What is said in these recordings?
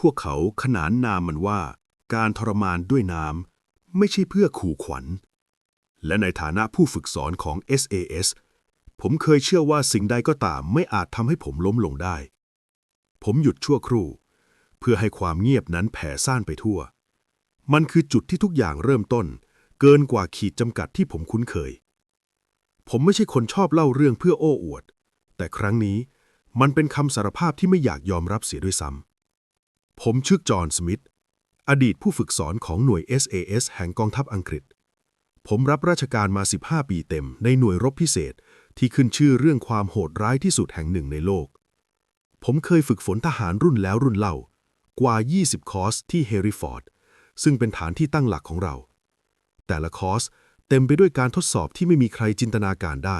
พวกเขาขนานนามมันว่า การทรมานด้วยน้ำไม่ใช่เพื่อขู่ขวัญ และในฐานะผู้ฝึกสอนของ SAS ผมเคยเชื่อว่าสิ่งใดก็ตามไม่อาจทำให้ผมล้มลงได้ ผมหยุดชั่วครู่ เพื่อให้ความเงียบนั้นแผ่ซ่านไปทั่ว มันคือจุดที่ทุกอย่างเริ่มต้น เกินกว่าขีดจำกัดที่ผมคุ้นเคย ผมไม่ใช่คนชอบเล่าเรื่องเพื่อโอ้อวด แต่ครั้งนี้มันเป็นคำสารภาพที่ไม่อยากยอมรับเสียด้วยซ้ำ ผมชื่อจอห์นสมิธ อดีตผู้ฝึกสอนของหน่วย SAS แห่งกองทัพอังกฤษ ผมรับราชการมา 15 ปีเต็มในหน่วยรบพิเศษที่ขึ้นชื่อเรื่องความโหดร้ายที่สุดแห่งหนึ่งในโลก ผมเคยฝึกฝนทหารรุ่นแล้วรุ่นเล่า กว่า 20 คอร์สที่เฮริฟอร์ด ซึ่งเป็นฐานที่ตั้งหลักของเรา แต่ละคอร์สเต็มไปด้วยการทดสอบที่ไม่มีใครจินตนาการได้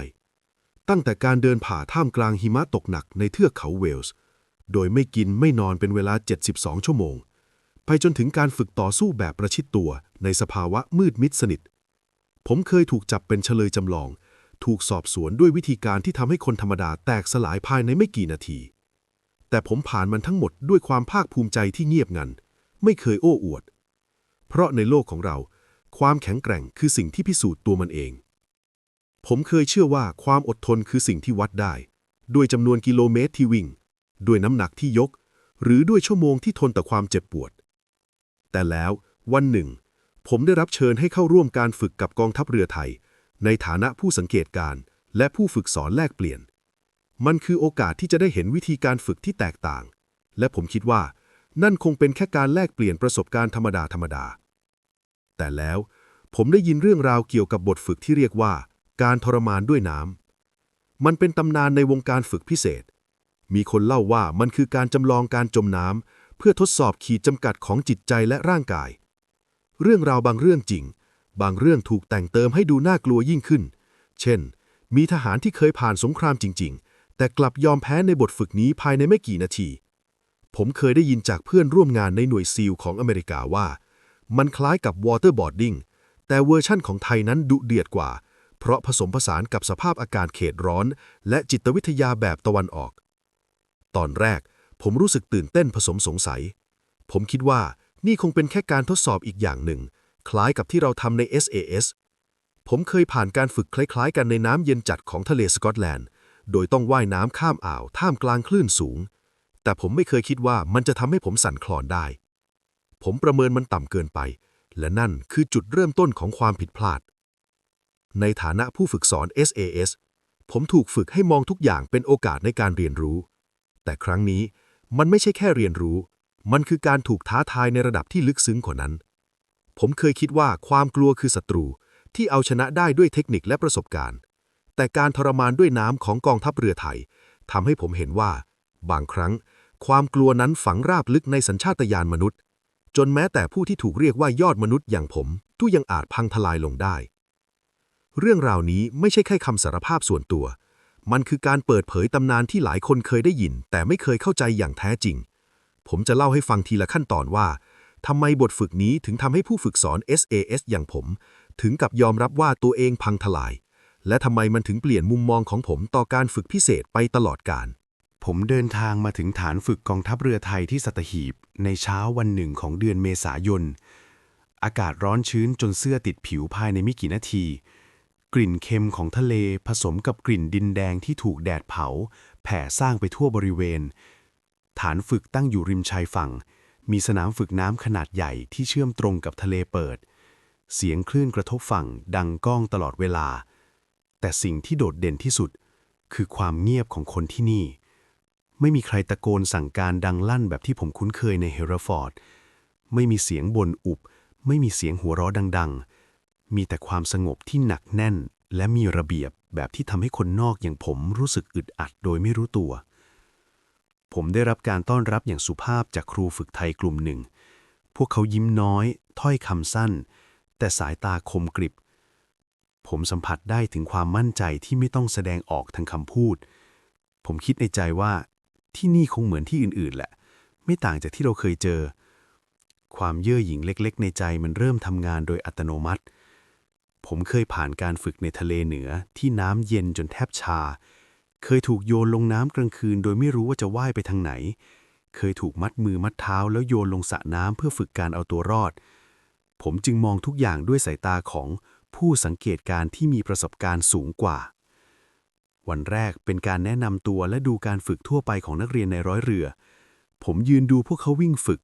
ตั้งแต่การเดินผ่าท่ามกลางหิมะตกหนักในเทือกเขาเวลส์ โดยไม่กินไม่นอนเป็นเวลา 72 ชั่วโมง ไปจนถึงการฝึกต่อสู้แบบประชิดตัวในสภาวะมืดมิดสนิท ผมเคยถูกจับเป็นเฉลยจำลอง ถูกสอบสวนด้วยวิธีการที่ทำให้คนธรรมดาแตกสลายภายในไม่กี่นาที แต่ผมผ่านมันทั้งหมดด้วยความภาคภูมิใจที่เงียบงัน ไม่เคยโอ้อวด เพราะในโลกของเรา ความแข็งแกร่งคือสิ่งที่พิสูจน์ตัวมันเองผมเคยเชื่อว่าความอดทนคือสิ่งที่วัดได้ ด้วยจำนวนกิโลเมตรที่วิ่ง ด้วยน้ำหนักที่ยก หรือด้วยชั่วโมงที่ทนต่อความเจ็บปวด แต่แล้ววันหนึ่ง ผมได้รับเชิญให้เข้าร่วมการฝึกกับกองทัพเรือไทย ในฐานะผู้สังเกตการณ์และผู้ฝึกสอนแลกเปลี่ยน มันคือโอกาสที่จะได้เห็นวิธีการฝึกที่แตกต่าง และผมคิดว่า นั่นคงเป็นแค่การแลกเปลี่ยนประสบการณ์ธรรมดาธรรมดา แต่แล้วผมได้ยินเรื่องราวเกี่ยวกับบทฝึกที่เรียกว่า การทรมานด้วยน้ำมันเป็นตำนานในวงการฝึกพิเศษ มีคนเล่าว่ามันคือการจำลองการจมน้ำเพื่อทดสอบขีดจำกัดของจิตใจและร่างกาย เรื่องราวบางเรื่องจริง บางเรื่องถูกแต่งเติมให้ดูน่ากลัวยิ่งขึ้น เช่น มีทหารที่เคยผ่านสงครามจริง ๆ แต่กลับยอมแพ้ในบทฝึกนี้ภายในไม่กี่นาที ผมเคยได้ยินจากเพื่อนร่วมงานในหน่วยซีลของอเมริกาว่า มันคล้ายกับวอเตอร์บอร์ดดิ้งแต่เวอร์ชั่นของไทยนั้นดุเดือดกว่า เพราะผสมผสานกับสภาพอากาศเขตร้อน และจิตวิทยาแบบตะวันออก ตอนแรก ผมรู้สึกตื่นเต้นผสมสงสัย ผมคิดว่านี่คงเป็นแค่การทดสอบอีกอย่างหนึ่ง คล้ายกับที่เราทำใน SAS ผมเคยผ่านการฝึกคล้าย ๆ กันในน้ำเย็นจัดของทะเลสกอตแลนด์ โดยต้องว่ายน้ำข้ามอ่าวท่ามกลางคลื่นสูง แต่ผมไม่เคยคิดว่ามันจะทำให้ผมสั่นคลอนได้ ผมประเมินมันต่ำเกินไป และนั่นคือจุดเริ่มต้นของความผิดพลาด ในฐานะผู้ฝึกสอน SAS ผมถูกฝึกให้มองทุกอย่างเป็นโอกาสในการเรียนรู้ แต่ครั้งนี้มันไม่ใช่แค่เรียนรู้ มันคือการถูกท้าทายในระดับที่ลึกซึ้งกว่านั้น ผมเคยคิดว่าความกลัวคือศัตรูที่เอาชนะได้ด้วยเทคนิคและประสบการณ์ แต่การทรมานด้วยน้ำของกองทัพเรือไทยทำให้ผมเห็นว่า บางครั้ง ความกลัวนั้นฝังราบลึกในสัญชาตญาณมนุษย์ จนแม้แต่ผู้ที่ถูกเรียกว่ายอดมนุษย์อย่างผมก็ยังอาจพังทลายลงได้ เรื่องราวนี้ไม่ใช่แค่คำสารภาพส่วนตัว มันคือการเปิดเผยตำนานที่หลายคนเคยได้ยิน แต่ไม่เคยเข้าใจอย่างแท้จริง ผมจะเล่าให้ฟังทีละขั้นตอนว่าทำไมบทฝึกนี้ถึงทำให้ผู้ฝึกสอน SAS อย่างผม ถึงกับยอมรับว่าตัวเองพังทลาย และทำไมมันถึงเปลี่ยนมุมมองของผมต่อการฝึกพิเศษไปตลอดกาลผมเดินทางมาถึงฐานฝึกกองทัพเรือไทยที่สัตหีบ ในเช้าวันหนึ่งของเดือนเมษายน อากาศร้อนชื้นจนเสื้อติดผิวภายในไม่กี่นาที กลิ่นเค็มของทะเลผสมกับกลิ่นดินแดงที่ถูกแดดเผา แผ่ซ่างไปทั่วบริเวณ ฐานฝึกตั้งอยู่ริมชายฝั่ง มีสนามฝึกน้ำขนาดใหญ่ที่เชื่อมตรงกับทะเลเปิด เสียงคลื่นกระทบฝั่งดังก้องตลอดเวลา แต่สิ่งที่โดดเด่นที่สุด คือความเงียบของคนที่นี่ ไม่มีใครตะโกนสั่งการดังลั่นแบบที่ผมคุ้นเคยในเฮราฟอร์ด ไม่มีเสียงบ่นอุบ ไม่มีเสียงหัวเราะดัง ๆ มีแต่ความสงบที่หนักแน่น และมีระเบียบแบบที่ทำให้คนนอกอย่างผมรู้สึกอึดอัดโดยไม่รู้ตัว ผมได้รับการต้อนรับอย่างสุภาพจากครูฝึกไทยกลุ่มหนึ่ง พวกเขายิ้มน้อย ถ้อยคำสั้น แต่สายตาคมกริบ ผมสัมผัสได้ถึงความมั่นใจที่ไม่ต้องแสดงออกทางคำพูด ผมคิดในใจว่า ที่นี่คงเหมือนที่อื่นๆแหละ ไม่ต่างจากที่เราเคยเจอ ความเย่อหยิ่งเล็ก ๆ ในใจมันเริ่มทำงานโดยอัตโนมัติ ผมเคยผ่านการฝึกในทะเลเหนือที่น้ำเย็นจนแทบชา เคยถูกโยนลงน้ำกลางคืน โดยไม่รู้ว่าจะว่ายไปทางไหน เคยถูกมัดมือมัดเท้าแล้วโยนลงสระน้ำเพื่อฝึกการเอาตัวรอด ผมจึงมองทุกอย่างด้วยสายตาของผู้สังเกตการณ์ที่มีประสบการณ์สูงกว่า วันแรกเป็นการแนะนำตัวและดูการฝึกทั่วไปของนักเรียนในร้อยเรือ ผมยืนดูพวกเขาวิ่งฝึก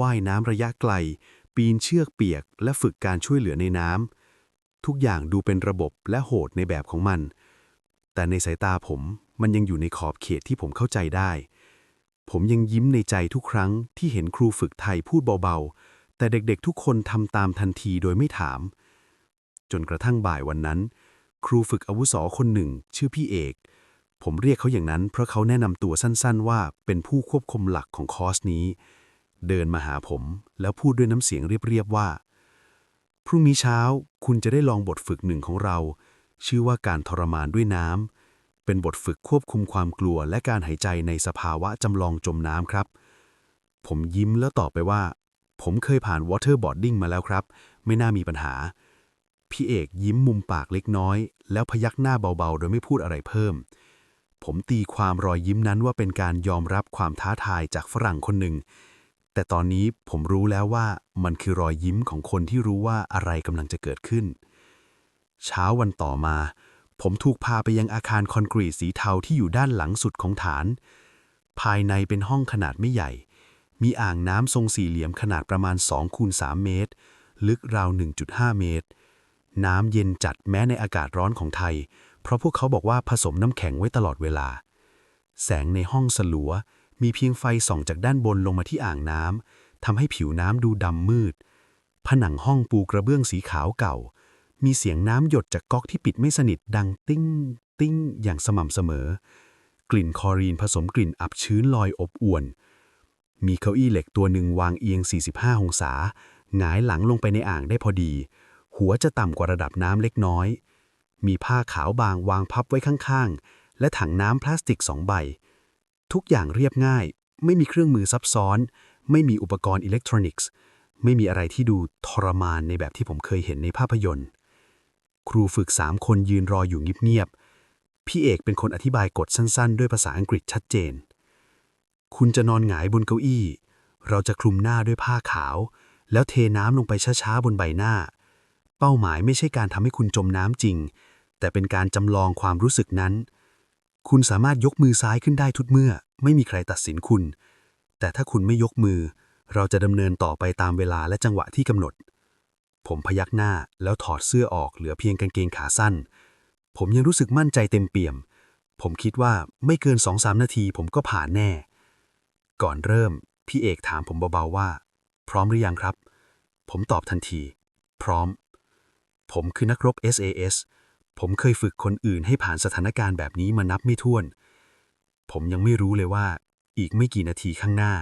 ว่ายน้ำระยะไกล ปีนเชือกเปียก และฝึกการช่วยเหลือในน้ำ ทุกอย่างดูเป็นระบบและโหดในแบบของมัน แต่ในสายตาผมมันยังอยู่ในขอบเขตที่ผมเข้าใจได้ ผมยังยิ้มในใจทุกครั้งที่เห็นครูฝึกไทยพูดเบาๆ แต่เด็กๆทุกคนทำตามทันทีโดยไม่ถาม จนกระทั่งบ่ายวันนั้น ครูฝึกอาวุโสคนหนึ่ง ชื่อพี่เอก ผมเรียกเขาอย่างนั้นเพราะเขาแนะนำตัวสั้นๆ ว่าเป็นผู้ควบคุมหลักของคอร์สนี้ เดินมาหาผมแล้วพูดด้วยน้ำเสียงเรียบๆว่า พรุ่งนี้เช้าคุณจะได้ลองบทฝึกหนึ่งของเรา ชื่อว่าการทรมานด้วยน้ำ เป็นบทฝึกควบคุมความกลัวและการหายใจในสภาวะจำลองจมน้ำครับ ผมยิ้มแล้วตอบไปว่า ผมเคยผ่าน waterboarding มาแล้วครับ ไม่น่ามีปัญหา พี่เอกยิ้มมุมปากเล็กน้อย แล้วพยักหน้าเบาๆ โดยไม่พูดอะไรเพิ่ม ผมตีความรอยยิ้มนั้นว่าเป็นการยอมรับความท้าทายจากฝรั่งคนหนึ่ง แต่ตอนนี้ผมรู้แล้วว่ามันคือรอยยิ้มของคนที่รู้ว่าอะไรกำลังจะเกิดขึ้น เช้าวันต่อมา ผมถูกพาไปยังอาคารคอนกรีตสีเทาที่อยู่ด้านหลังสุดของฐาน ภายในเป็นห้องขนาดไม่ใหญ่ มีอ่างน้ำทรงสี่เหลี่ยมขนาดประมาณ2คูณ3เมตร ลึกราว 1.5 เมตร น้ำเย็นจัดแม้ในอากาศร้อนของไทย เพราะพวกเขาบอกว่าผสมน้ำแข็งไว้ตลอดเวลา แสงในห้องสลัว มีเพียงไฟส่องจากด้านบนลงมาที่อ่างน้ำทำให้ผิวน้ำดูดำมืด ผนังห้องปูกระเบื้องสีขาวเก่า มีเสียงน้ำหยดจากก๊อกที่ปิดไม่สนิทดังติ้ง ติ้ง อย่างสม่ำเสมอ กลิ่นคอรีนผสมกลิ่นอับชื้นลอยอบอวน มีเก้าอี้เหล็กตัวหนึ่งวางเอียง 45 องศา หงายหลังลงไปในอ่างได้พอดี หัวจะต่ำกว่าระดับน้ำเล็กน้อย มีผ้าขาวบางวางพับไว้ข้างๆ และถังน้ำพลาสติกสองใบ ทุกอย่างเรียบง่าย ไม่มีเครื่องมือซับซ้อน ไม่มีอุปกรณ์อิเล็กทรอนิกส์ ไม่มีอะไรที่ดูทรมานในแบบที่ผมเคยเห็นในภาพยนตร์ ครูฝึกสามคนยืนรออยู่เงียบๆ พี่เอกเป็นคนอธิบายกฎสั้นๆ ด้วยภาษาอังกฤษชัดเจน คุณจะนอนหงายบนเก้าอี้ เราจะคลุมหน้าด้วยผ้าขาว แล้วเทน้ำลงไปช้าๆบนใบหน้า เป้าหมายไม่ใช่การทำให้คุณจมน้ำจริง แต่เป็นการจำลองความรู้สึกนั้น คุณสามารถยกมือซ้ายขึ้นได้ทุกเมื่อ ไม่มีใครตัดสินคุณ แต่ถ้าคุณไม่ยกมือ เราจะดำเนินต่อไปตามเวลาและจังหวะที่กำหนด ผมพยักหน้าแล้วถอดเสื้อออกเหลือเพียงกางเกงขาสั้น ผมยังรู้สึกมั่นใจเต็มเปี่ยม ผมคิดว่าไม่เกินสองสามนาทีผมก็ผ่านแน่ ก่อนเริ่ม พี่เอกถามผมเบาๆว่า พร้อมหรือยังครับ ผมตอบทันที พร้อม ผมคือนักรบ SAS ผมเคยฝึกคนอื่นให้ผ่านสถานการณ์แบบนี้มานับไม่ถ้วน ผมยังไม่รู้เลยว่า อีกไม่กี่นาทีข้างหน้า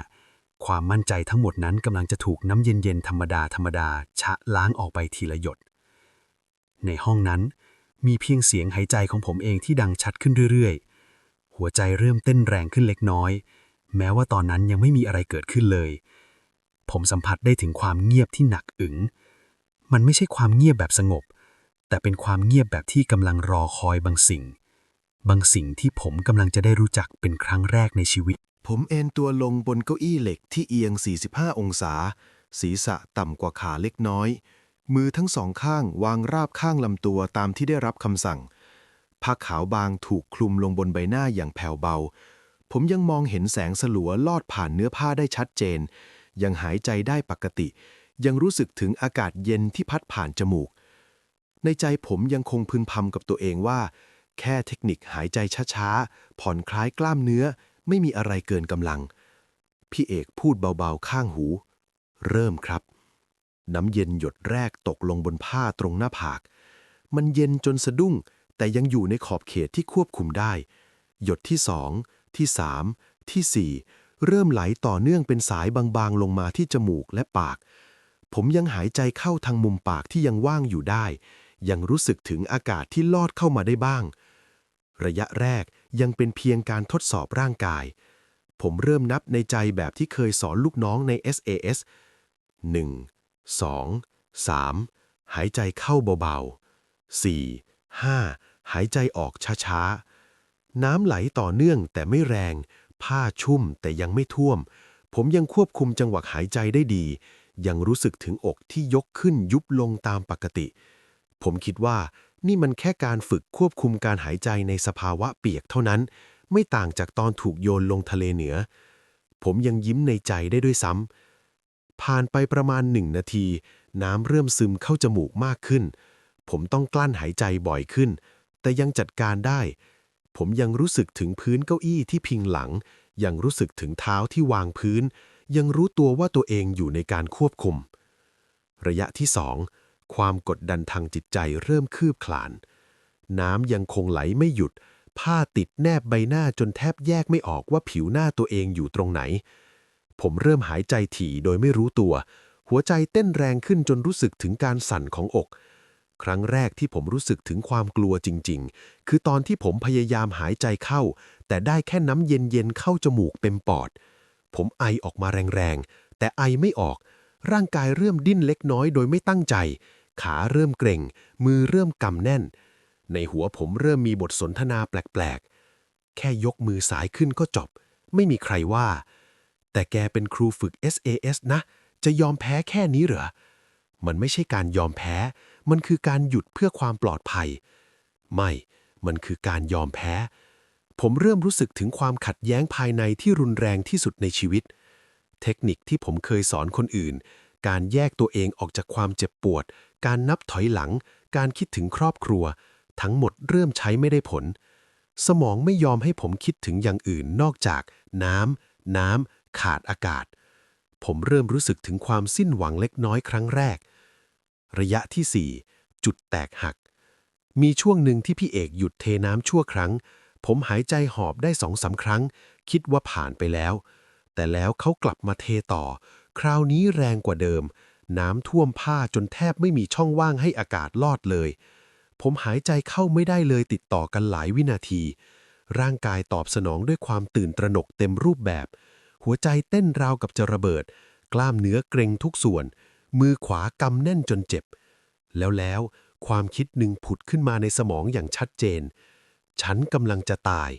ความมั่นใจทั้งหมดนั้นกำลังจะถูกน้ำเย็นๆธรรมดาธรรมดาชะล้างออกไปทีละหยด ในห้องนั้น มีเพียงเสียงหายใจของผมเองที่ดังชัดขึ้นเรื่อยๆ หัวใจเริ่มเต้นแรงขึ้นเล็กน้อย แม้ว่าตอนนั้นยังไม่มีอะไรเกิดขึ้นเลย ผมสัมผัสได้ถึงความเงียบที่หนักอึ๋งมันไม่ใช่ความเงียบแบบสงบ แต่เป็นความเงียบแบบที่กำลังรอคอยบางสิ่ง บางสิ่งที่ผมกำลังจะได้รู้จักเป็นครั้งแรกในชีวิต ผมเอนตัวลงบนเก้าอี้เหล็กที่เอียง 45 องศา ศีรษะต่ำกว่าขาเล็กน้อย มือทั้งสองข้างวางราบข้างลำตัวตามที่ได้รับคำสั่งผ้าขาวบางถูกคลุมลงบนใบหน้าอย่างแผ่วเบา ผมยังมองเห็นแสงสลัวลอดผ่านเนื้อผ้าได้ชัดเจน ยังหายใจได้ปกติ ยังรู้สึกถึงอากาศเย็นที่พัดผ่านจมูก ในใจผมยังคงพึมพำกับตัวเองว่า แค่เทคนิคหายใจช้าๆ ผ่อนคลายกล้ามเนื้อ ไม่มีอะไรเกินกำลัง พี่เอกพูดเบาๆ ข้างหู เริ่มครับ น้ำเย็นหยดแรกตกลงบนผ้าตรงหน้าผาก มันเย็นจนสะดุ้ง แต่ยังอยู่ในขอบเขตที่ควบคุมได้ หยดที่สอง ที่สาม ที่สี่เริ่มไหลต่อเนื่องเป็นสายบางๆ ลงมาที่จมูกและปาก ผมยังหายใจเข้าทางมุมปากที่ยังว่างอยู่ได้ ยังรู้สึกถึงอากาศที่ลอดเข้ามาได้บ้าง ระยะแรกยังเป็นเพียงการทดสอบร่างกาย ผมเริ่มนับในใจแบบที่เคยสอนลูกน้องใน SAS 1 2 3 หายใจเข้าเบาๆ 4 5 หายใจออกช้าๆ น้ำไหลต่อเนื่องแต่ไม่แรง ผ้าชุ่มแต่ยังไม่ท่วม ผมยังควบคุมจังหวะหายใจได้ดี ยังรู้สึกถึงอกที่ยกขึ้นยุบลงตามปกติ ผมคิดว่านี่มันแค่การฝึกควบคุมการหายใจในสภาวะเปียกเท่านั้น ไม่ต่างจากตอนถูกโยนลงทะเลเหนือ ผมยังยิ้มในใจได้ด้วยซ้ำผ่านไปประมาณหนึ่งนาที น้ำเริ่มซึมเข้าจมูกมากขึ้น ผมต้องกลั้นหายใจบ่อยขึ้น แต่ยังจัดการได้ ผมยังรู้สึกถึงพื้นเก้าอี้ที่พิงหลัง ยังรู้สึกถึงเท้าที่วางพื้น ยังรู้ตัวว่าตัวเองอยู่ในการควบคุม ระยะที่สอง ความกดดันทางจิตใจเริ่มคืบคลาน น้ำยังคงไหลไม่หยุด ผ้าติดแนบใบหน้าจนแทบแยกไม่ออกว่าผิวหน้าตัวเองอยู่ตรงไหน ผมเริ่มหายใจถี่โดยไม่รู้ตัว หัวใจเต้นแรงขึ้นจนรู้สึกถึงการสั่นของอก ครั้งแรกที่ผมรู้สึกถึงความกลัวจริง ๆ คือตอนที่ผมพยายามหายใจเข้า แต่ได้แค่น้ำเย็นๆเข้าจมูกเต็มปอด ผมไอออกมาแรงๆ แต่ไอไม่ออกร่างกายเริ่มดิ้นเล็กน้อยโดยไม่ตั้งใจ ขาเริ่มเกร็ง มือเริ่มกำแน่น ในหัวผมเริ่มมีบทสนทนาแปลกๆ แค่ยกมือสายขึ้นก็จบ ไม่มีใครว่า แต่แกเป็นครูฝึก SAS นะ จะยอมแพ้แค่นี้เหรอ มันไม่ใช่การยอมแพ้ มันคือการหยุดเพื่อความปลอดภัย ไม่ มันคือการยอมแพ้ ผมเริ่มรู้สึกถึงความขัดแย้งภายในที่รุนแรงที่สุดในชีวิต เทคนิคที่ผมเคยสอนคนอื่นการแยกตัวเองออกจากความเจ็บปวด การนับถอยหลัง การคิดถึงครอบครัว ทั้งหมดเริ่มใช้ไม่ได้ผล สมองไม่ยอมให้ผมคิดถึงอย่างอื่นนอกจาก น้ำ น้ำ ขาดอากาศ ผมเริ่มรู้สึกถึงความสิ้นหวังเล็กน้อยครั้งแรก ระยะที่ 4 จุดแตกหัก มีช่วงหนึ่งที่พี่เอกหยุดเทน้ำชั่วครั้ง ผมหายใจหอบได้สองสามครั้ง คิดว่าผ่านไปแล้ว แต่แล้วเขากลับมาเทต่อ คราวนี้แรงกว่าเดิม น้ำท่วมผ้าจนแทบไม่มีช่องว่างให้อากาศลอดเลย ผมหายใจเข้าไม่ได้เลยติดต่อกันหลายวินาที ร่างกายตอบสนองด้วยความตื่นตระหนกเต็มรูปแบบ หัวใจเต้นราวกับจะระเบิด กล้ามเนื้อเกร็งทุกส่วน มือขวากำแน่นจนเจ็บ แล้วแล้วความคิดหนึ่งผุดขึ้นมาในสมองอย่างชัดเจน ฉันกำลังจะตาย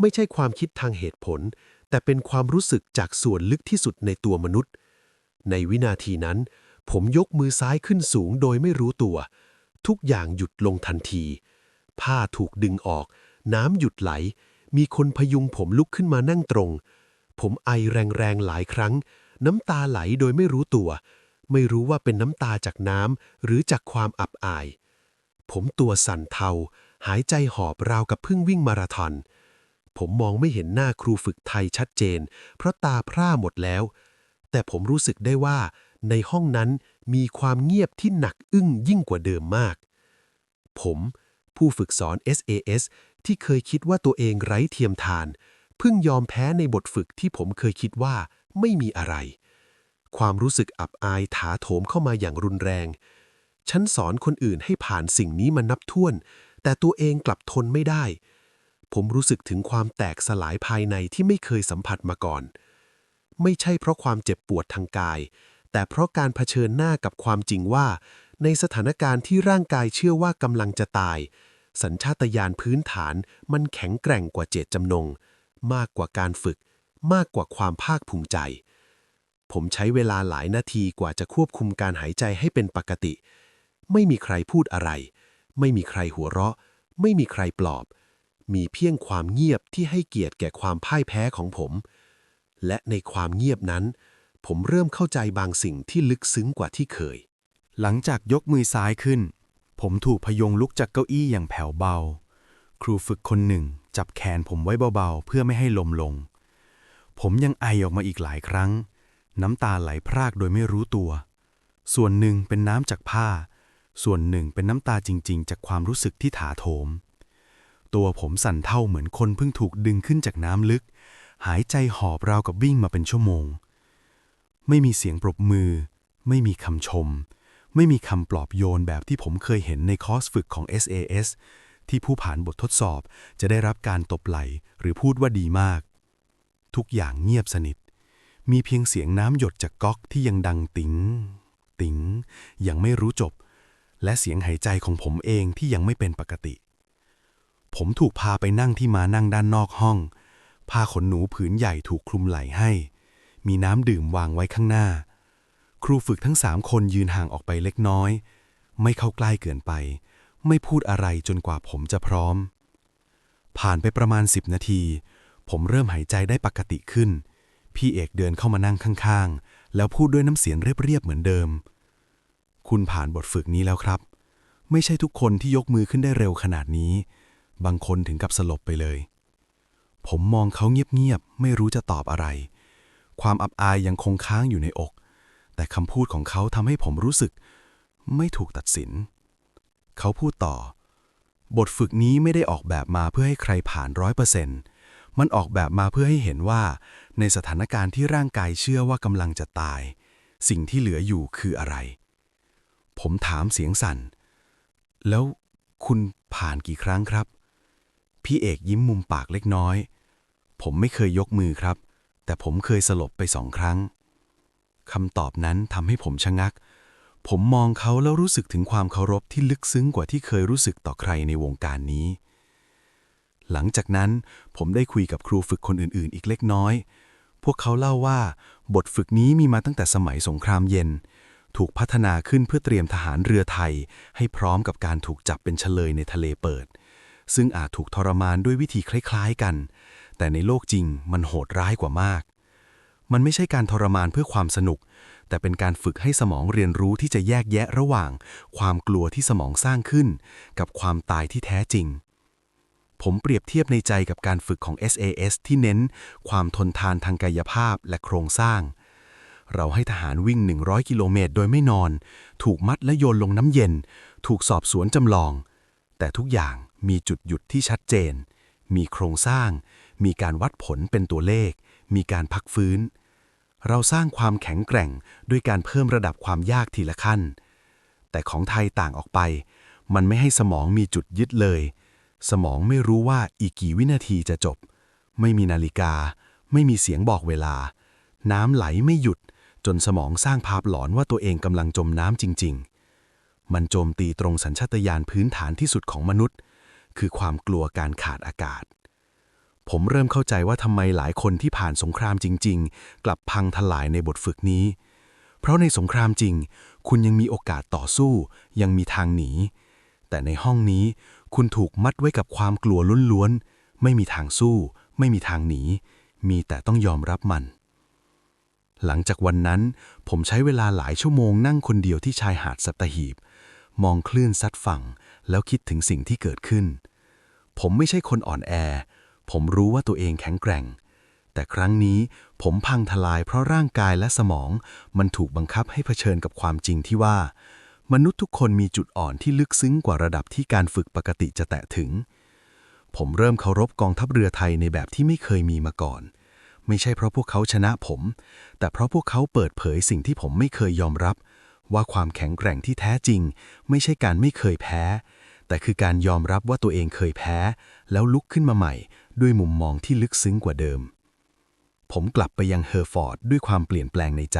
ไม่ใช่ความคิดทางเหตุผล แต่เป็นความรู้สึกจากส่วนลึกที่สุดในตัวมนุษย์ ในวินาทีนั้น ผมยกมือซ้ายขึ้นสูงโดยไม่รู้ตัว ทุกอย่างหยุดลงทันที ผ้าถูกดึงออก น้ำหยุดไหล มีคนพยุงผมลุกขึ้นมานั่งตรง ผมไอแรงๆหลายครั้ง น้ำตาไหลโดยไม่รู้ตัว ไม่รู้ว่าเป็นน้ำตาจากน้ำหรือจากความอับอาย ผมตัวสั่นเทา หายใจหอบราวกับเพิ่งวิ่งมาราธอนผมมองไม่เห็นหน้าครูฝึกไทยชัดเจน เพราะตาพร่าหมดแล้ว แต่ผมรู้สึกได้ว่า ในห้องนั้นมีความเงียบที่หนักอึ้งยิ่งกว่าเดิมมาก ผมผู้ฝึกสอน SAS ที่เคยคิดว่าตัวเองไร้เทียมทาน เพิ่งยอมแพ้ในบทฝึกที่ผมเคยคิดว่าไม่มีอะไร ความรู้สึกอับอายถาโถมเข้ามาอย่างรุนแรง ฉันสอนคนอื่นให้ผ่านสิ่งนี้มานับถ้วน แต่ตัวเองกลับทนไม่ได้ ผมรู้สึกถึงความแตกสลายภายในที่ไม่เคยสัมผัสมาก่อน ไม่ใช่เพราะความเจ็บปวดทางกาย แต่เพราะการเผชิญหน้ากับความจริงว่า ในสถานการณ์ที่ร่างกายเชื่อว่ากำลังจะตาย สัญชาตญาณพื้นฐานมันแข็งแกร่งกว่าเจตจำนง มากกว่าการฝึก มากกว่าความภาคภูมิใจ ผมใช้เวลาหลายนาทีกว่าจะควบคุมการหายใจให้เป็นปกติ ไม่มีใครพูดอะไร ไม่มีใครหัวเราะ ไม่มีใครปลอบ มีเพียงความเงียบที่ให้เกียรติแก่ความพ่ายแพ้ของผม และในความเงียบนั้น ผมเริ่มเข้าใจบางสิ่งที่ลึกซึ้งกว่าที่เคย หลังจากยกมือซ้ายขึ้น ผมถูกพยงลุกจากเก้าอี้อย่างแผ่วเบา ครูฝึกคนหนึ่งจับแขนผมไว้เบาๆ เพื่อไม่ให้ลมลง ผมยังไอออกมาอีกหลายครั้ง น้ำตาไหลพรากโดยไม่รู้ตัว ส่วนหนึ่งเป็นน้ำจากผ้า ส่วนหนึ่งเป็นน้ำตาจริง ๆ จากความรู้สึกที่ถาโถม ตัวผมสั่นเท่าเหมือนคนเพิ่งถูกดึงขึ้นจากน้ำลึก หายใจหอบราวกับวิ่งมาเป็นชั่วโมง ไม่มีเสียงปรบมือ ไม่มีคำชม ไม่มีคำปลอบโยนแบบที่ผมเคยเห็นในคอร์สฝึกของ SAS ที่ผู้ผ่านบททดสอบจะได้รับการตบไหลหรือพูดว่าดีมาก ทุกอย่างเงียบสนิท มีเพียงเสียงน้ำหยดจากก๊อกที่ยังดังติ๋ง ติ๋งยังไม่รู้จบ และเสียงหายใจของผมเองที่ยังไม่เป็นปกติ ผมถูกพาไปนั่งที่มานั่งด้านนอกห้อง ผ้าขนหนูผืนใหญ่ถูกคลุมไหล่ให้ มีน้ำดื่มวางไว้ข้างหน้า ครูฝึกทั้งสามคนยืนห่างออกไปเล็กน้อย ไม่เข้าใกล้เกินไป ไม่พูดอะไรจนกว่าผมจะพร้อม ผ่านไปประมาณสิบนาที ผมเริ่มหายใจได้ปกติขึ้น พี่เอกเดินเข้ามานั่งข้างๆ แล้วพูดด้วยน้ำเสียงเรียบๆเหมือนเดิม คุณผ่านบทฝึกนี้แล้วครับ ไม่ใช่ทุกคนที่ยกมือขึ้นได้เร็วขนาดนี้ บางคนถึงกับสลบไปเลย ผมมองเขาเงียบๆ ไม่รู้จะตอบอะไร ความอับอายยังคงค้างอยู่ในอก แต่คำพูดของเขาทำให้ผมรู้สึก ไม่ถูกตัดสิน เขาพูดต่อ บทฝึกนี้ไม่ได้ออกแบบมาเพื่อให้ใครผ่านร้อยเปอร์เซ็นต์มันออกแบบมาเพื่อให้เห็นว่า ในสถานการณ์ที่ร่างกายเชื่อว่ากำลังจะตาย สิ่งที่เหลืออยู่คืออะไร ผมถามเสียงสั่น แล้วคุณผ่านกี่ครั้งครับ พี่เอกยิ้มมุมปากเล็กน้อย ผมไม่เคยยกมือครับ แต่ผมเคยสลบไปสองครั้งคำตอบนั้นทำให้ผมชะงัก ผมมองเขาแล้วรู้สึกถึงความเคารพที่ลึกซึ้งกว่าที่เคยรู้สึกต่อใครในวงการนี้ หลังจากนั้นผมได้คุยกับครูฝึกคนอื่นๆ อีกเล็กน้อย พวกเขาเล่าว่า บทฝึกนี้มีมาตั้งแต่สมัยสงครามเย็น ถูกพัฒนาขึ้นเพื่อเตรียมทหารเรือไทย ให้พร้อมกับการถูกจับเป็นเฉลยในทะเลเปิด ซึ่งอาจถูกทรมานด้วยวิธีคล้าย ๆ กัน แต่ในโลกจริงมันโหดร้ายกว่ามาก มันไม่ใช่การทรมานเพื่อความสนุก แต่เป็นการฝึกให้สมองเรียนรู้ที่จะแยกแยะระหว่าง ความกลัวที่สมองสร้างขึ้น กับความตายที่แท้จริง ผมเปรียบเทียบในใจกับการฝึกของ SAS ที่เน้น ความทนทานทางกายภาพและโครงสร้าง เราให้ทหารวิ่ง 100 กิโลเมตรโดยไม่นอน ถูกมัดและโยนลงน้ำเย็น ถูกสอบสวนจำลอง แต่ทุกอย่างมีจุดหยุดที่ชัดเจน มีโครงสร้าง มีการวัดผลเป็นตัวเลข มีการพักฟื้น เราสร้างความแข็งแกร่งด้วยการเพิ่มระดับความยากทีละขั้น แต่ของไทยต่างออกไป มันไม่ให้สมองมีจุดยึดเลย สมองไม่รู้ว่าอีกกี่วินาทีจะจบ ไม่มีนาฬิกา ไม่มีเสียงบอกเวลา น้ำไหลไม่หยุด จนสมองสร้างภาพหลอนว่าตัวเองกำลังจมน้ำจริง ๆ มันโจมตีตรงสัญชาตญาณพื้นฐานที่สุดของมนุษย์ คือความกลัวการขาดอากาศ ผมเริ่มเข้าใจว่าทำไมหลายคนที่ผ่านสงครามจริง ๆ กลับพังทลายในบทฝึกนี้ เพราะในสงครามจริง คุณยังมีโอกาสต่อสู้ ยังมีทางหนี แต่ในห้องนี้คุณถูกมัดไว้กับความกลัวล้วนๆ ไม่มีทางสู้ ไม่มีทางหนี มีแต่ต้องยอมรับมัน หลังจากวันนั้น ผมใช้เวลาหลายชั่วโมงนั่งคนเดียวที่ชายหาดสัตหีบ มองคลื่นซัดฝั่ง แล้วคิดถึงสิ่งที่เกิดขึ้น ผมไม่ใช่คนอ่อนแอ ผมรู้ว่าตัวเองแข็งแกร่ง แต่ครั้งนี้ผมพังทลายเพราะร่างกายและสมอง มันถูกบังคับให้เผชิญกับความจริงที่ว่า มนุษย์ทุกคนมีจุดอ่อนที่ลึกซึ้งกว่าระดับที่การฝึกปกติจะแตะถึง ผมเริ่มเคารพกองทัพเรือไทยในแบบที่ไม่เคยมีมาก่อน ไม่ใช่เพราะพวกเขาชนะผม แต่เพราะพวกเขาเปิดเผยสิ่งที่ผมไม่เคยยอมรับ ว่าความแข็งแกร่งที่แท้จริง ไม่ใช่การไม่เคยแพ้ แต่คือการยอมรับว่าตัวเองเคยแพ้ แล้วลุกขึ้นมาใหม่ ด้วยมุมมองที่ลึกซึ้งกว่าเดิม ผมกลับไปยังเฮอร์ฟอร์ดด้วยความเปลี่ยนแปลงในใจ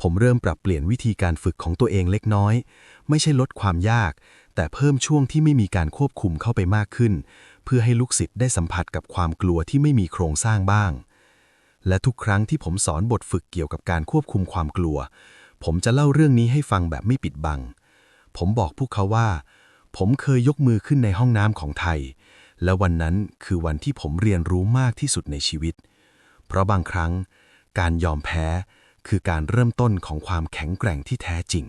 ผมเริ่มปรับเปลี่ยนวิธีการฝึกของตัวเองเล็กน้อย ไม่ใช่ลดความยาก แต่เพิ่มช่วงที่ไม่มีการควบคุมเข้าไปมากขึ้น เพื่อให้ลูกศิษย์ได้สัมผัสกับความกลัวที่ไม่มีโครงสร้างบ้าง และทุกครั้งที่ผมสอนบทฝึกเกี่ยวกับการควบคุมความกลัว ผมจะเล่าเรื่องนี้ให้ฟังแบบไม่ปิดบัง ผมบอกพวกเขาว่า ผมเคยยกมือขึ้นในห้องน้ำของไทย และวันนั้นคือวันที่ผมเรียนรู้มากที่สุดในชีวิต เพราะบางครั้ง การยอมแพ้คือการเริ่มต้นของความแข็งแกร่งที่แท้จริง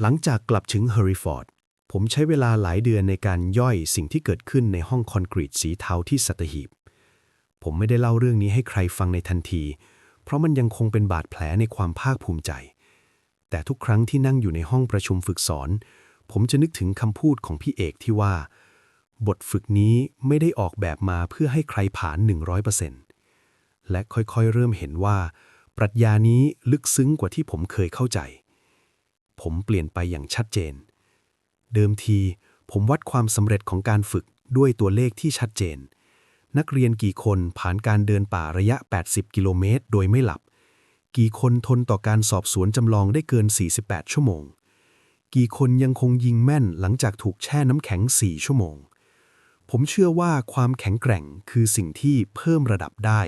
หลังจากกลับถึงเฮอริฟอร์ด ผมใช้เวลาหลายเดือนในการย่อยสิ่งที่เกิดขึ้นในห้องคอนกรีตสีเทาที่สัตหีบ ผมไม่ได้เล่าเรื่องนี้ให้ใครฟังในทันที เพราะมันยังคงเป็นบาดแผลในความภาคภูมิใจ แต่ทุกครั้งที่นั่งอยู่ในห้องประชุมฝึกสอน ผมจะนึกถึงคำพูดของพี่เอกที่ว่า บทฝึกนี้ไม่ได้ออกแบบมาเพื่อให้ใครผ่าน 100%และค่อยๆเริ่มเห็นว่า ปรัชญานี้ลึกซึ้งกว่าที่ผมเคยเข้าใจ ผมเปลี่ยนไปอย่างชัดเจน เดิมที ผมวัดความสำเร็จของการฝึกด้วยตัวเลขที่ชัดเจน นักเรียนกี่คนผ่านการเดินป่าระยะ 80 กิโลเมตร โดยไม่หลับ กี่คนทนต่อการสอบสวนจำลองได้เกิน 48 ชั่วโมง กี่คนยังคงยิงแม่นหลังจากถูกแช่น้ำแข็ง 4 ชั่วโมง ผมเชื่อว่าความแข็งแกร่งคือสิ่งที่เพิ่มระดับได้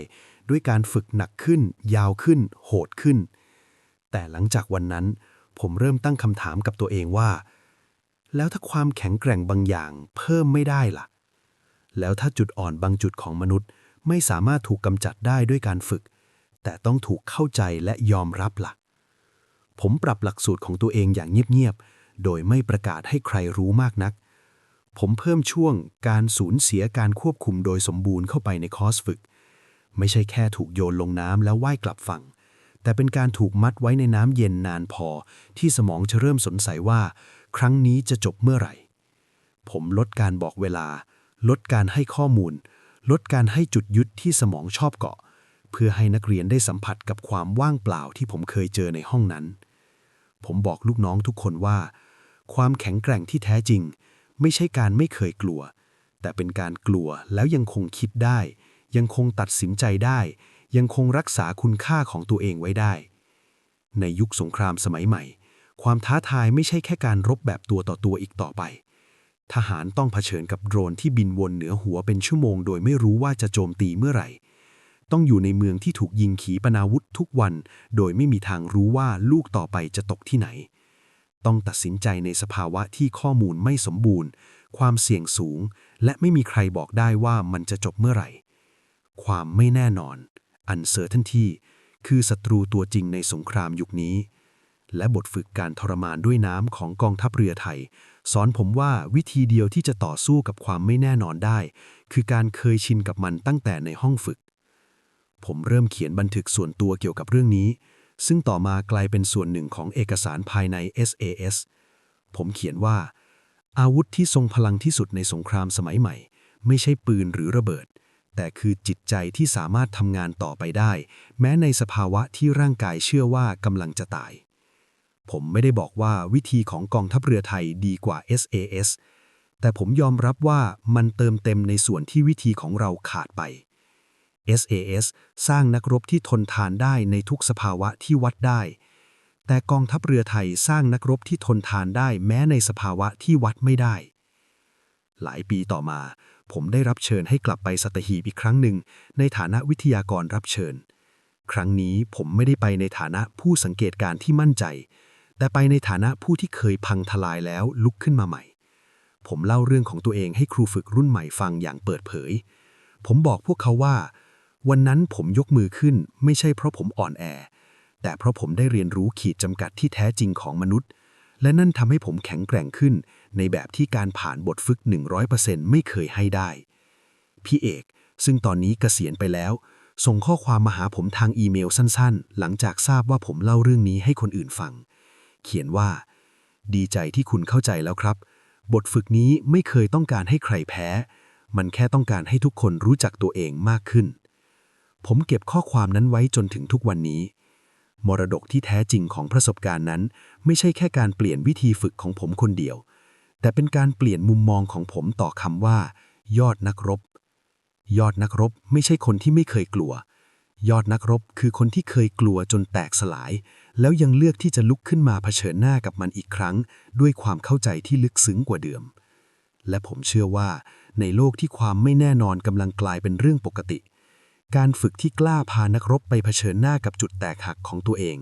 ด้วยการฝึกหนักขึ้น ยาวขึ้น โหดขึ้น แต่หลังจากวันนั้น ผมเริ่มตั้งคำถามกับตัวเองว่า แล้วถ้าความแข็งแกร่งบางอย่างเพิ่มไม่ได้ล่ะ แล้วถ้าจุดอ่อนบางจุดของมนุษย์ ไม่สามารถถูกกำจัดได้ด้วยการฝึก แต่ต้องถูกเข้าใจและยอมรับล่ะ ผมปรับหลักสูตรของตัวเองอย่างเงียบๆ โดยไม่ประกาศให้ใครรู้มากนัก ผมเพิ่มช่วงการสูญเสียการควบคุมโดยสมบูรณ์เข้าไปในคอร์สฝึก ไม่ใช่แค่ถูกโยนลงน้ำแล้วว่ายกลับฝั่ง แต่เป็นการถูกมัดไว้ในน้ำเย็นนานพอ ที่สมองจะเริ่มสงสัยว่า ครั้งนี้จะจบเมื่อไหร่ ผมลดการบอกเวลา ลดการให้ข้อมูล ลดการให้จุดยึดที่สมองชอบเกาะเพื่อให้นักเรียนได้สัมผัสกับความว่างเปล่าที่ผมเคยเจอในห้องนั้น ผมบอกลูกน้องทุกคนว่า ความแข็งแกร่งที่แท้จริง ไม่ใช่การไม่เคยกลัว แต่เป็นการกลัวแล้วยังคงคิดได้ ยังคงตัดสินใจได้ ยังคงรักษาคุณค่าของตัวเองไว้ได้ ในยุคสงครามสมัยใหม่ ความท้าทายไม่ใช่แค่การรบแบบตัวต่อตัวอีกต่อไป ทหารต้องเผชิญกับโดรนที่บินวนเหนือหัวเป็นชั่วโมง โดยไม่รู้ว่าจะโจมตีเมื่อไหร่ ต้องอยู่ในเมืองที่ถูกยิงขีปนาวุธทุกวัน โดยไม่มีทางรู้ว่าลูกต่อไปจะตกที่ไหน ต้องตัดสินใจในสภาวะที่ข้อมูลไม่สมบูรณ์ ความเสี่ยงสูง และไม่มีใครบอกได้ว่ามันจะจบเมื่อไหร่ ความไม่แน่นอน uncertainty คือศัตรูตัวจริงในสงครามยุคนี้ และบทฝึกการทรมานด้วยน้ำของกองทัพเรือไทย สอนผมว่าวิธีเดียวที่จะต่อสู้กับความไม่แน่นอนได้ คือการเคยชินกับมันตั้งแต่ในห้องฝึก ผมเริ่มเขียนบันทึกส่วนตัวเกี่ยวกับเรื่องนี้ ซึ่งต่อมากลายเป็นส่วนหนึ่งของเอกสารภายใน SAS ผมเขียนว่า อาวุธที่ทรงพลังที่สุดในสงครามสมัยใหม่ ไม่ใช่ปืนหรือระเบิด แต่คือจิตใจที่สามารถทำงานต่อไปได้ แม้ในสภาวะที่ร่างกายเชื่อว่ากำลังจะตาย ผมไม่ได้บอกว่าวิธีของกองทัพเรือไทยดีกว่า SAS แต่ผมยอมรับว่ามันเติมเต็มในส่วนที่วิธีของเราขาดไป SAS สร้างนักรบที่ทนทานได้ในทุกสภาวะที่วัดได้ แต่กองทัพเรือไทยสร้างนักรบที่ทนทานได้แม้ในสภาวะที่วัดไม่ได้ หลายปีต่อมา ผมได้รับเชิญให้กลับไปสัตหีบอีกครั้งหนึ่ง ในฐานะวิทยากรรับเชิญ ครั้งนี้ผมไม่ได้ไปในฐานะผู้สังเกตการณ์ที่มั่นใจ แต่ไปในฐานะผู้ที่เคยพังทลายแล้วลุกขึ้นมาใหม่ผมเล่าเรื่องของตัวเองให้ครูฝึกรุ่นใหม่ฟังอย่างเปิดเผย ผมบอกพวกเขาว่า วันนั้นผมยกมือขึ้นไม่ใช่เพราะผมอ่อนแอ แต่เพราะผมได้เรียนรู้ขีดจำกัดที่แท้จริงของมนุษย์ และนั่นทำให้ผมแข็งแกร่งขึ้น ในแบบที่การผ่านบทฝึก 100%ไม่เคยให้ได้ พี่เอก ซึ่งตอนนี้เกษียณไปแล้ว ส่งข้อความมาหาผมทางอีเมลสั้นๆ หลังจากทราบว่าผมเล่าเรื่องนี้ให้คนอื่นฟัง เขียนว่า ดีใจที่คุณเข้าใจแล้วครับ บทฝึกนี้ไม่เคยต้องการให้ใครแพ้ มันแค่ต้องการให้ทุกคนรู้จักตัวเองมากขึ้น ผมเก็บข้อความนั้นไว้จนถึงทุกวันนี้ มรดกที่แท้จริงของประสบการณ์นั้น ไม่ใช่แค่การเปลี่ยนวิธีฝึกของผมคนเดียว แต่เป็นการเปลี่ยนมุมมองของผมต่อคำว่า ยอดนักรบ ยอดนักรบไม่ใช่คนที่ไม่เคยกลัว ยอดนักรบคือคนที่เคยกลัวจนแตกสลาย แล้วยังเลือกที่จะลุกขึ้นมาเผชิญหน้ากับมันอีกครั้ง ด้วยความเข้าใจที่ลึกซึ้งกว่าเดิม และผมเชื่อว่า ในโลกที่ความไม่แน่นอนกำลังกลายเป็นเรื่องปกติ การฝึกที่กล้าพานักรบไปเผชิญหน้ากับจุดแตกหักของตัวเอง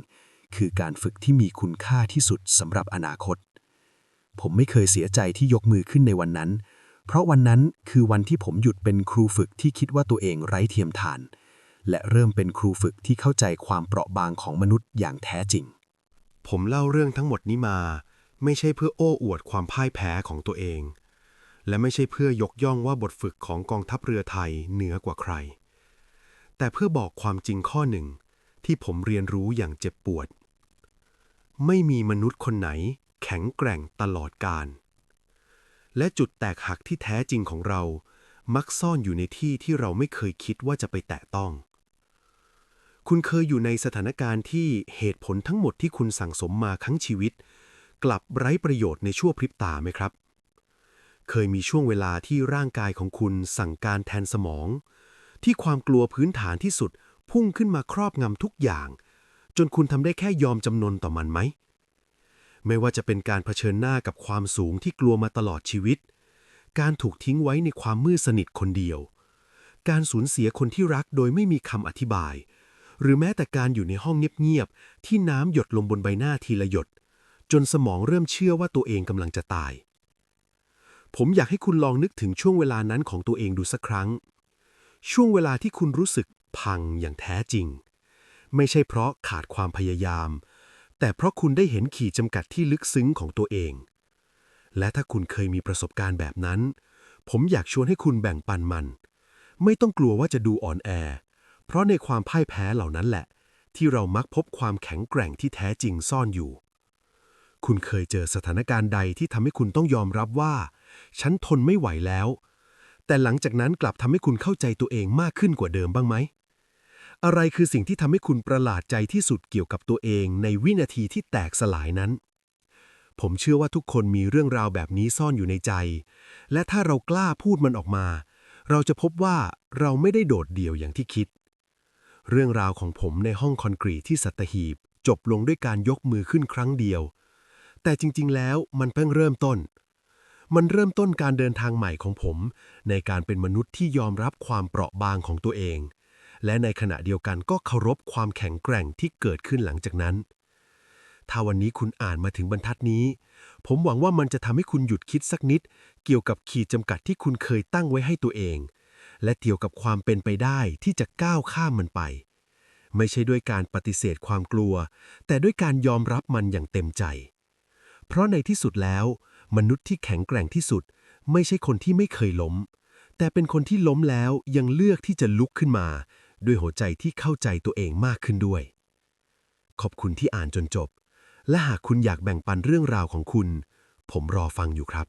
คือการฝึกที่มีคุณค่าที่สุดสำหรับอนาคต ผมไม่เคยเสียใจที่ยกมือขึ้นในวันนั้น เพราะวันนั้นคือวันที่ผมหยุดเป็นครูฝึกที่คิดว่าตัวเองไร้เทียมทาน และเริ่มเป็นครูฝึกที่เข้าใจความเปราะบางของมนุษย์อย่างแท้จริง ผมเล่าเรื่องทั้งหมดนี้มา ไม่ใช่เพื่อโอ้อวดความพ่ายแพ้ของตัวเอง และไม่ใช่เพื่อยกย่องว่าบทฝึกของกองทัพเรือไทยเหนือกว่าใคร แต่เพื่อบอกความจริงข้อหนึ่ง ที่ผมเรียนรู้อย่างเจ็บปวด ไม่มีมนุษย์คนไหน แข็งแกร่งตลอดกาลและจุดแตกหักที่แท้จริงของเรา มักซ่อนอยู่ในที่ที่เราไม่เคยคิดว่าจะไปแตะต้อง คุณเคยอยู่ในสถานการณ์ที่เหตุผลทั้งหมดที่คุณสั่งสมมาทั้งชีวิต กลับไร้ประโยชน์ในชั่วพริบตาไหมครับ เคยมีช่วงเวลาที่ร่างกายของคุณสั่งการแทนสมอง ที่ความกลัวพื้นฐานที่สุด พุ่งขึ้นมาครอบงำทุกอย่าง จนคุณทำได้แค่ยอมจำนนต่อมันไหม ไม่ว่าจะเป็นการเผชิญหน้ากับความสูงที่กลัวมาตลอดชีวิต การถูกทิ้งไว้ในความมืดสนิทคนเดียว การสูญเสียคนที่รักโดยไม่มีคำอธิบาย หรือแม้แต่การอยู่ในห้องเงียบๆที่น้ำหยดลงบนใบหน้าทีละหยด จนสมองเริ่มเชื่อว่าตัวเองกำลังจะตายผมอยากให้คุณลองนึกถึงช่วงเวลานั้นของตัวเองดูสักครั้ง ช่วงเวลาที่คุณรู้สึกพังอย่างแท้จริง ไม่ใช่เพราะขาดความพยายาม แต่เพราะคุณได้เห็นขีดจำกัดที่ลึกซึ้งของตัวเอง และถ้าคุณเคยมีประสบการณ์แบบนั้น ผมอยากชวนให้คุณแบ่งปันมัน ไม่ต้องกลัวว่าจะดูอ่อนแอ เพราะในความพ่ายแพ้เหล่านั้นแหละ ที่เรามักพบความแข็งแกร่งที่แท้จริงซ่อนอยู่ คุณเคยเจอสถานการณ์ใดที่ทำให้คุณต้องยอมรับว่า ฉันทนไม่ไหวแล้ว แต่หลังจากนั้นกลับทำให้คุณเข้าใจตัวเองมากขึ้นกว่าเดิมบ้างไหม อะไรคือสิ่งที่ทำให้คุณประหลาดใจที่สุดเกี่ยวกับตัวเองในวินาทีที่แตกสลายนั้น ผมเชื่อว่าทุกคนมีเรื่องราวแบบนี้ซ่อนอยู่ในใจ และถ้าเรากล้าพูดมันออกมา เราจะพบว่าเราไม่ได้โดดเดี่ยวอย่างที่คิด เรื่องราวของผมในห้องคอนกรีตที่สัตหีบ จบลงด้วยการยกมือขึ้นครั้งเดียว แต่จริง ๆ แล้วมันเพิ่งเริ่มต้น มันเริ่มต้นการเดินทางใหม่ของผม ในการเป็นมนุษย์ที่ยอมรับความเปราะบางของตัวเอง และในขณะเดียวกันก็เคารพความแข็งแกร่งที่เกิดขึ้นหลังจากนั้น ถ้าวันนี้คุณอ่านมาถึงบรรทัดนี้ ผมหวังว่ามันจะทำให้คุณหยุดคิดสักนิด เกี่ยวกับขีดจำกัดที่คุณเคยตั้งไว้ให้ตัวเอง และเกี่ยวกับความเป็นไปได้ที่จะก้าวข้ามมันไป ไม่ใช่ด้วยการปฏิเสธความกลัว แต่ด้วยการยอมรับมันอย่างเต็มใจ เพราะในที่สุดแล้ว มนุษย์ที่แข็งแกร่งที่สุด ไม่ใช่คนที่ไม่เคยล้ม แต่เป็นคนที่ล้มแล้วยังเลือกที่จะลุกขึ้นมา ด้วยหัวใจที่เข้าใจตัวเองมากขึ้นด้วย ขอบคุณที่อ่านจนจบ และหากคุณอยากแบ่งปันเรื่องราวของคุณ ผมรอฟังอยู่ครับ